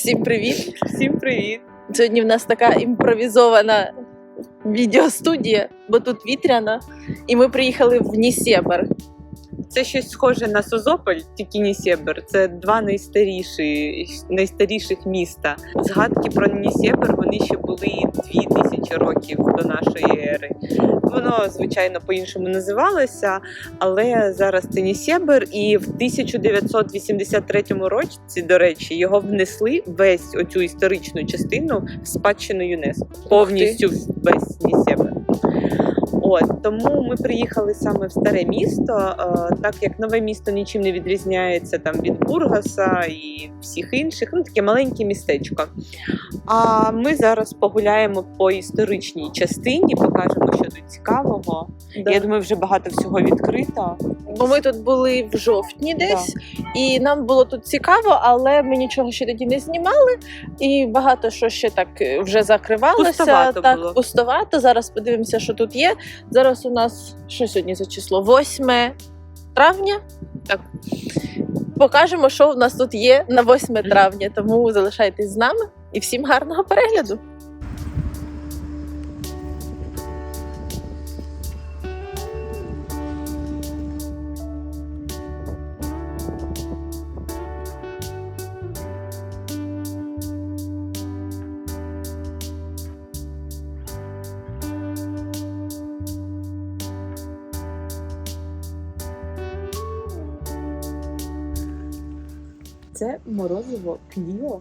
Всім привіт! Всім привіт! Сьогодні в нас така імпровізована відеостудія, бо тут вітряно, і ми приїхали в Нісєбер. Це щось схоже на Созополь, тільки Нісєбер. Це два найстаріші, найстаріших міста. Згадки про Нісєбер вони ще були дві тисячі років до нашої ери. Воно, звичайно, по-іншому називалося, але зараз це Нісєбер, і в 1983 році, до речі, його внесли весь оцю історичну частину в спадщину ЮНЕСКО. Повністю весь Нісєбер. От тому ми приїхали саме в старе місто, е, так як нове місто нічим не відрізняється там від Бургаса і всіх інших, ну таке маленьке містечко. А ми зараз погуляємо по історичній частині, покажемо, що тут цікавого. Да. Я думаю, вже багато всього відкрито. Бо ми тут були в жовтні десь, і нам було тут цікаво, але ми нічого ще тоді не знімали. І багато що ще так е, вже закривалося. Пустовато так, було. пустовато. Зараз подивимося, що тут є. Зараз у нас що сьогодні за число? 8 травня. Так. Покажемо, що у нас тут є на 8 травня. Тому залишайтесь з нами і всім гарного перегляду. Це морозиво Кліо.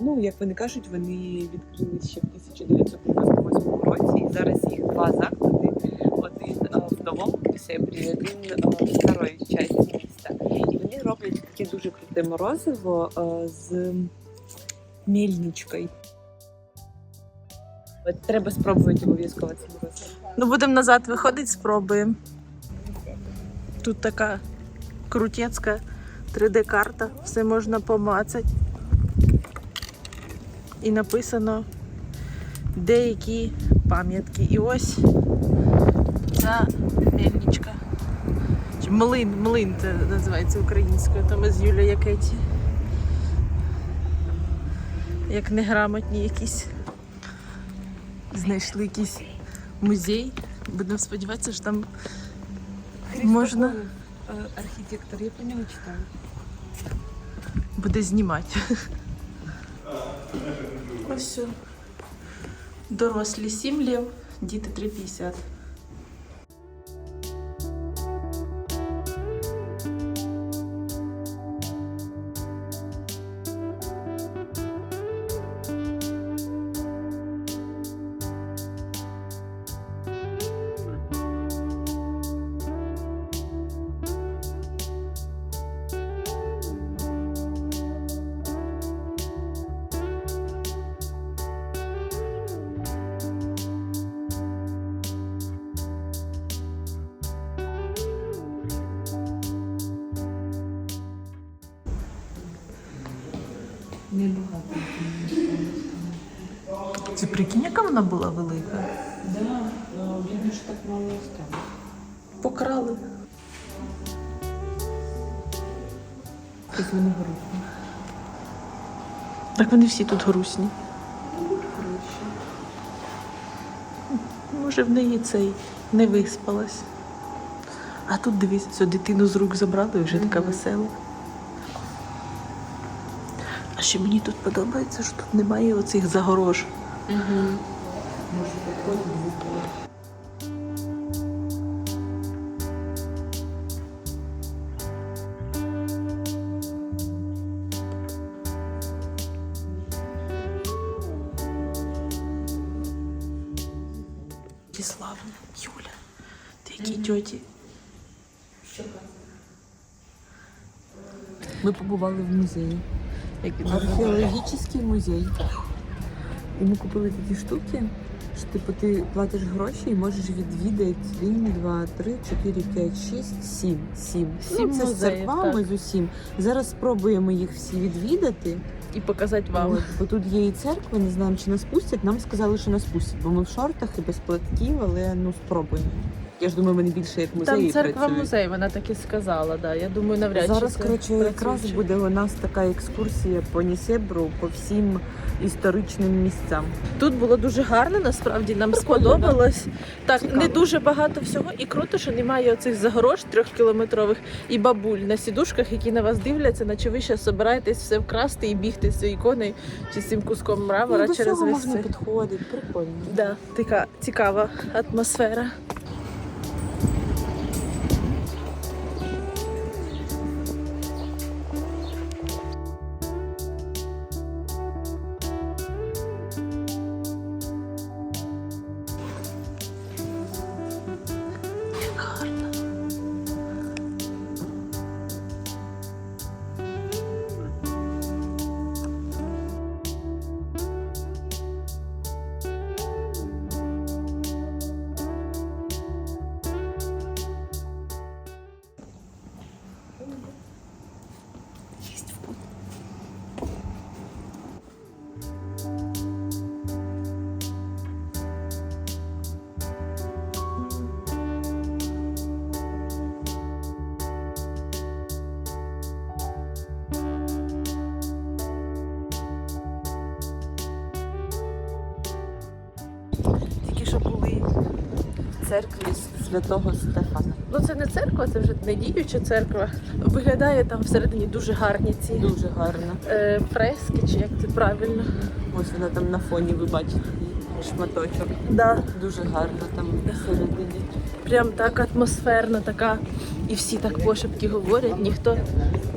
Ну, як вони кажуть, вони відкрили ще в 1998 році. І зараз їх два заклади. Один е, в новому Нісебрі, один е, в старої часті міста. І вони роблять таке дуже круте морозиво е, з мельничкою. От треба спробувати обов'язково це морозиво. Ну, будемо назад виходити, спробуємо. Тут така крутецька 3D-карта, все можна помацати. І написано деякі пам'ятки. І ось ця мельничка. Чи млин, млин це називається українською, там із Юля Якеті. Як неграмотні якісь. Знайшли якийсь музей. Будемо сподіватися, що там Можна? архітектор, я про нього читаю. буде знімати. Ось все. Дорослі 7 лів, діти 3,50. Небагато. Це прикинь, яка вона була велика? Да, видно, що так мало осталось. Покрали. Щось вони грустні. Так вони всі тут грустні. Може, в неї цей не виспалась. А тут дивись, все, дитину з рук забрали і вже така весела. Ще мені тут подобається, що тут немає оцих загорож. Угу. Славні. Юля, ти які тьоті. Ми побували в музеї. Археологічний музей. І ми купили такі штуки, що типу ти платиш гроші і можеш відвідати один, два, три, чотири, п'ять, шість, сім. Сім. Сім це з музеїв, церквами так. з усім. Зараз спробуємо їх всі відвідати. І показати вам. Бо тут є і церква, не знаємо, чи нас пустять. Нам сказали, що нас пустять, бо ми в шортах і без платків, але ну спробуємо. Я ж думаю, вони більше як музеї Там церква працюють. музей, вона так і сказала. Да. Я думаю, навряд чи Зараз, це коротше, якраз працююче. буде у нас така екскурсія по Нісебру, по всім історичним місцям. Тут було дуже гарно, насправді нам сподобалось. Так, Цікаво. не дуже багато всього, і круто, що немає оцих загорож трьохкілометрових і бабуль на сідушках, які на вас дивляться, наче ви ще собираєтесь все вкрасти і бігти з цією іконою чи з цим куском мрамора Ну, до через цього весь можна цей. підходити, прикольно. Да, така цікава атмосфера. Святого Стефана. Ну це не церква, це вже не діюча церква. Виглядає там всередині дуже гарні ці Дуже гарно. е, фрески, чи як це правильно. Ось вона там на фоні, ви бачите її шматочок. Да, Дуже гарно там всередині. прям так атмосферно, така. І всі так пошепки говорять, ніхто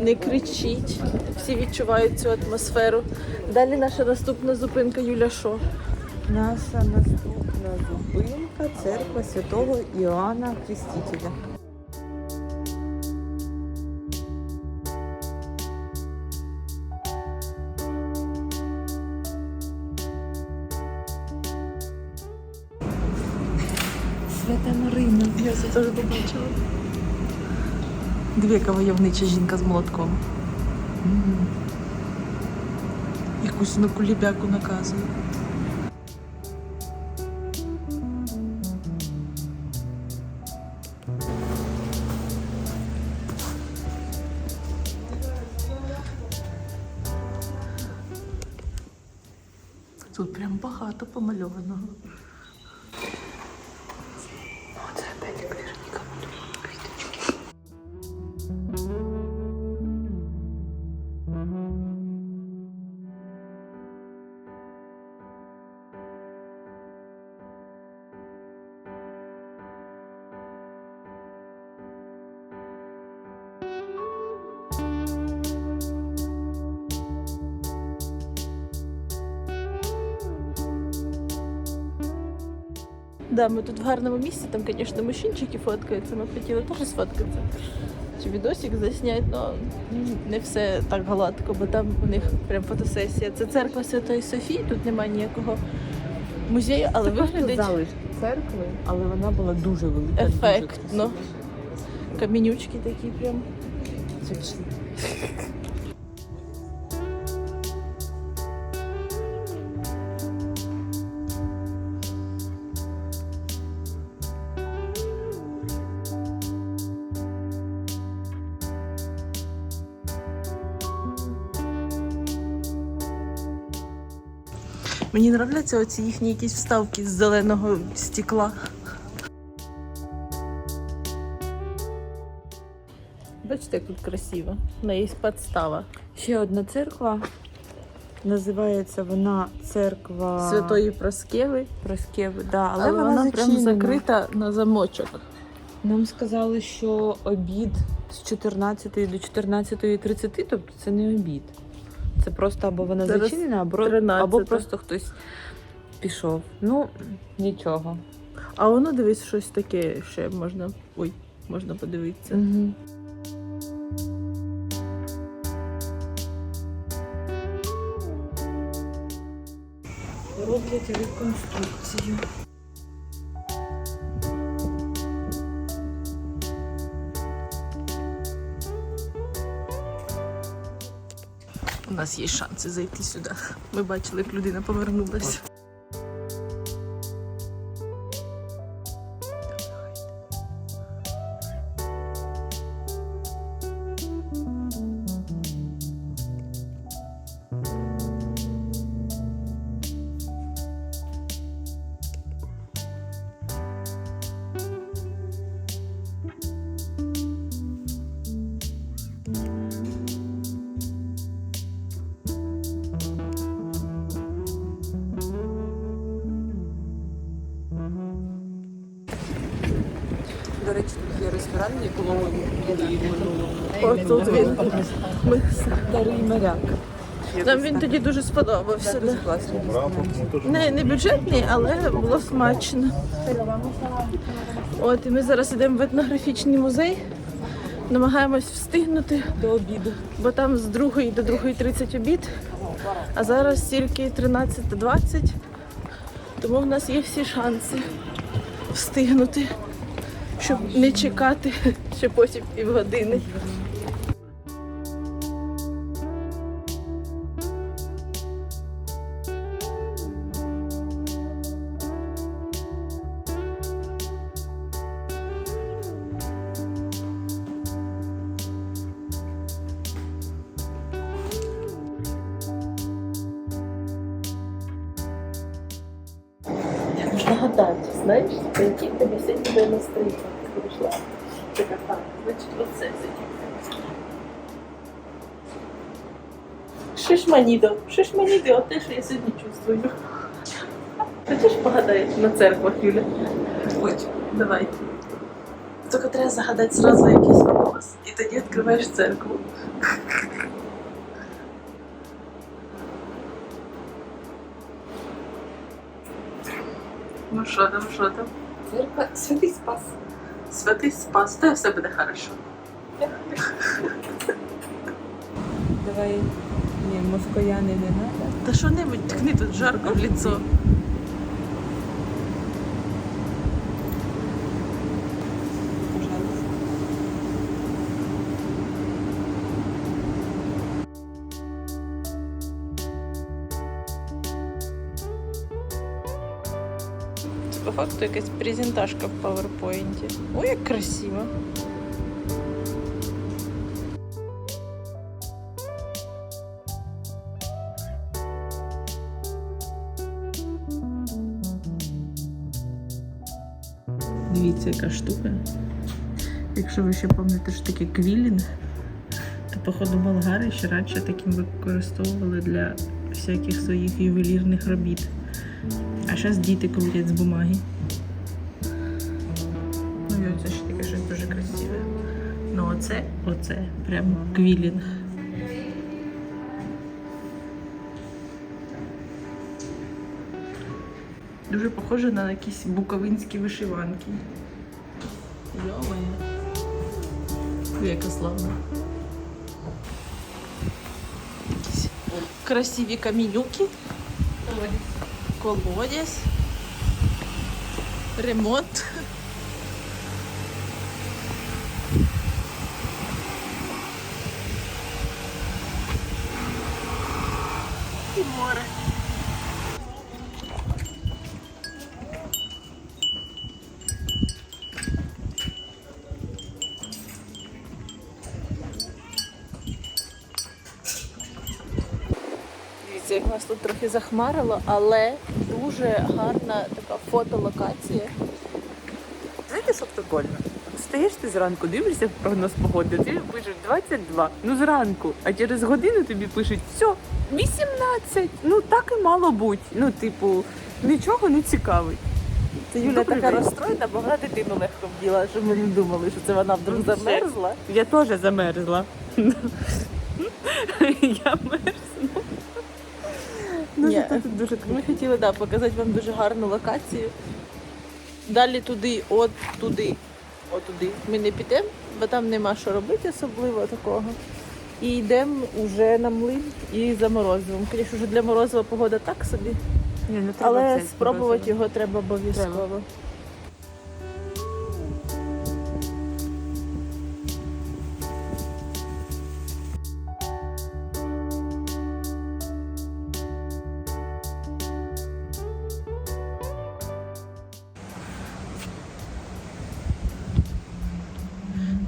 не кричить, всі відчувають цю атмосферу. Далі наша наступна зупинка Юля Шо. Наша наступна зупинка церква святого Іоанна Хрестителя. Свята Марина. Я це теж побачила. Дві яка войовнича жінка з молотком. Якусь на кулібяку наказує. Да, ми тут в гарному місці, там, звісно, мужчинчики фоткаються, ми хотіли теж сфоткатися. Чи відосик засняти, але не все так гладко, бо там у них прям фотосесія. Це церква Святої Софії, тут немає ніякого музею, але виглядить залишки церкви, але вона була дуже велика. ефектно. Камінючки такі прям. Мені нравляться оці їхні якісь вставки з зеленого стекла. Бачите, як тут красиво. У неї є підстава. Ще одна церква. Називається вона церква Святої Проскеви, Проскеви. Да, але, але, вона, вона, прям закрита на замочок. Нам сказали, що обід з 14 до 14.30, тобто це не обід. Це просто або вона Зараз зачинена, або, 13. або просто хтось пішов. Ну, нічого. А воно дивись щось таке ще можна. Ой, можна подивитися. Угу. Роблять реконструкцію. Нас є шанси зайти сюди. Ми бачили, як людина повернулася. Тут він. Ми... Старий моряк. Нам він тоді дуже сподобався. Да. Не, не бюджетний, але було смачно. От і ми зараз йдемо в етнографічний музей. Намагаємось встигнути До обіду. бо там з 2 до 2.30 обід, а зараз тільки 13.20, тому в нас є всі шанси встигнути, щоб не чекати ще потім півгодини. Як можна гадати, знаєш, по тебе буде настроєння, коли прийшла. Така так, значить, оце сидить. Шишманідо, шишманідо, от те, що я сьогодні чувствую. Хочеш погадай на церквах, Юля? Хочу. Давай. Тільки треба загадати зразу якийсь вопрос. І тоді відкриваєш церкву. Що там, що там? Церква Святий Спас. Святий спас, та все буде хорошо. Давай. Ні, москояни не треба. Та що-небудь ткни тут жарко в лицо. Це якась презентажка в PowerPoint. Ой, як красиво. Дивіться, яка штука. Якщо ви ще пам'ятаєте, що таке квілінг, то походу болгари ще радше таким використовували для всяких своїх ювелірних робіт. А зараз діти крутять з бумаги. Оце, оце, прям квілінг. Дуже похоже на якісь буковинські вишиванки. Йо-моє. Яка славна. Якісь красиві камінюки. Колодязь. Ремонт. І море. Дивіться, як нас тут трохи захмарило, але дуже гарна така фотолокація. Знаєте, що прикольно? Встаєш ти зранку, дивишся в прогноз погоди, тобі пишуть 22, ну зранку, а через годину тобі пишуть все, 18. Ну так і мало бути. Ну, типу, нічого не цікавить. Це Юля Добрий така день. розстроєна, бо вона дитину легко вділа, щоб ми не думали, що це вона вдруг замерзла. Я теж замерзла. Я мерзну. Ну, Ні. зато тут дуже Ми круто. хотіли да, показати вам дуже гарну локацію. Далі туди, от туди, от туди. Ми не підемо, бо там нема що робити особливо такого. І йдемо вже на млин і за морозивом. Звісно, вже для морозива погода так собі, Ні, не треба але взяти спробувати морозиво. його треба обов'язково.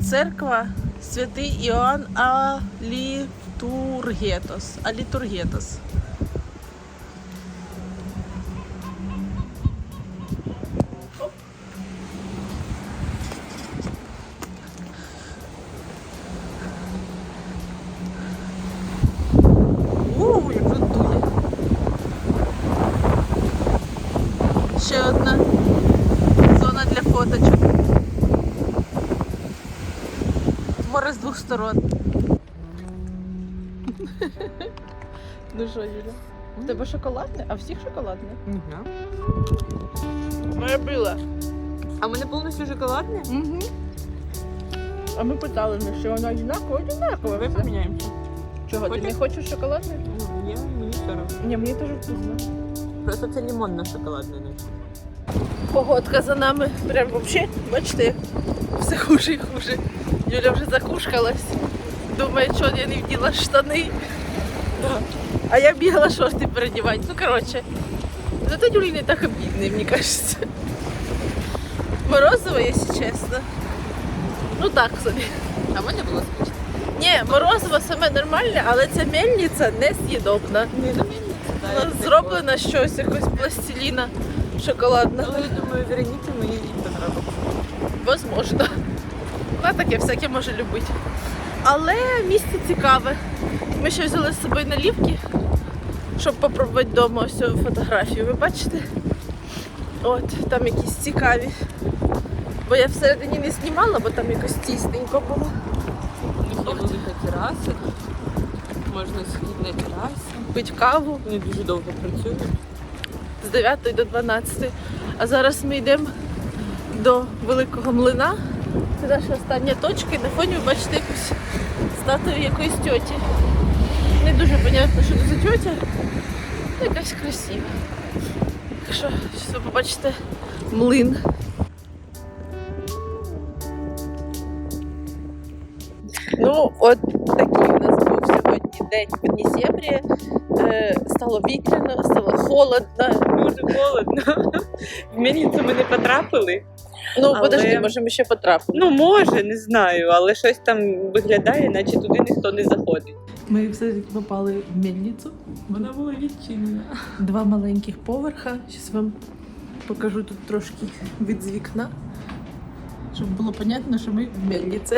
Церква Святий Іоанн Алітургетос. Алітургетос. Сторон. ну що, Юля? У тебе шоколадне, а всіх шоколадне? Моя била. А мене повністю шоколадне? Угу. А ми питали, ну, що вона одинакова, одинакова. Давай поміняємося. Чого, ти не Хочеш? хочеш шоколадне? Я мені все одно. Ні, мені теж вкусно. Просто це лимонно шоколадне. Погодка за нами. Прям вообще, бачите, все хуже і хуже. Юля вже закушкалась. Думає, що я не вділа штани. А я бігала шорти передівати. Ну, коротше. Зато Юлі не так обідний, мені кажеться. Морозиво, якщо чесно. Ну так собі. А мене було смачно. Ні, морозиво саме нормальне, але ця мельниця не з'їдобна. Ні, ну Вона зроблена щось, якось пластиліна шоколадного. Але я думаю, Вероніки мені не подобається. Возможно. Вона таке всяке може любити. Але місце цікаве. Ми ще взяли з собою налівки, щоб попробувати вдома ось цю фотографію. Ви бачите? От, там якісь цікаві. Бо я всередині не знімала, бо там якось тісненько було. Є велика тераса. Можна сидіти на терасі. Пить каву Вони дуже довго працюють. з 9 до 12. А зараз ми йдемо до великого млина. Це наша остання точка, і на фоні ви бачите якусь статую якоїсь тьоті. Не дуже зрозуміло, що це за тьотя. Ну, якась красива. Так що, зараз ви побачите млин. Ну, от такий у нас був сьогодні день в Днісєбрі. Стало вітряно, стало холодно. Дуже холодно. В мельницю ми не потрапили. Ну, Але- подожди, може ми ще потрапимо. Ну, може, не знаю, але щось там виглядає, наче туди ніхто не заходить. Ми все-таки попали в мельницю. Вона була відчинена. Два маленьких поверха. Зараз вам покажу тут трошки від з вікна, щоб було понятно, що ми в мельниці.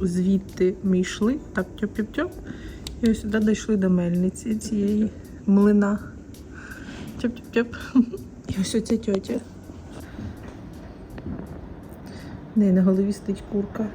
Звідти ми йшли, так тьоп-тьоп-тьоп. І ось сюди дійшли до мельниці цієї млина. Тьоп-тьоп-тьоп. І ось оця тьотя. Не на голові стоїть курка.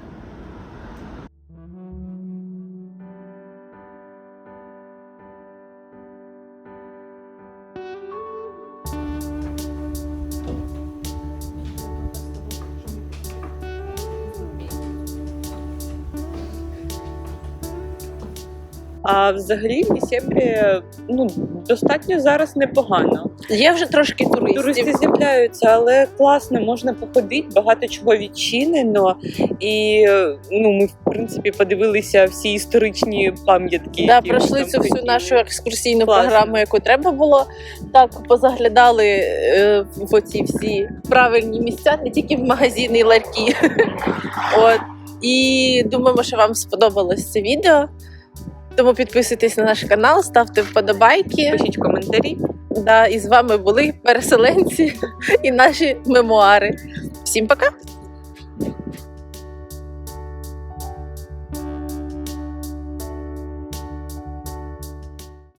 А взагалі в Днісєбрі ну, достатньо зараз непогано. Є вже трошки туристів. Туристи з'являються, але класно, можна походити, багато чого відчинено. І ну, ми, в принципі, подивилися всі історичні пам'ятки. Да, пройшли цю всю хотіли. нашу екскурсійну Класно. програму, яку треба було. Так, позаглядали е, в оці всі правильні місця, не тільки в магазини і ларьки. От. І думаємо, що вам сподобалось це відео. Тому підписуйтесь на наш канал, ставте вподобайки. Пишіть коментарі. Да, і з вами були переселенці і наші мемуари. Всім пока!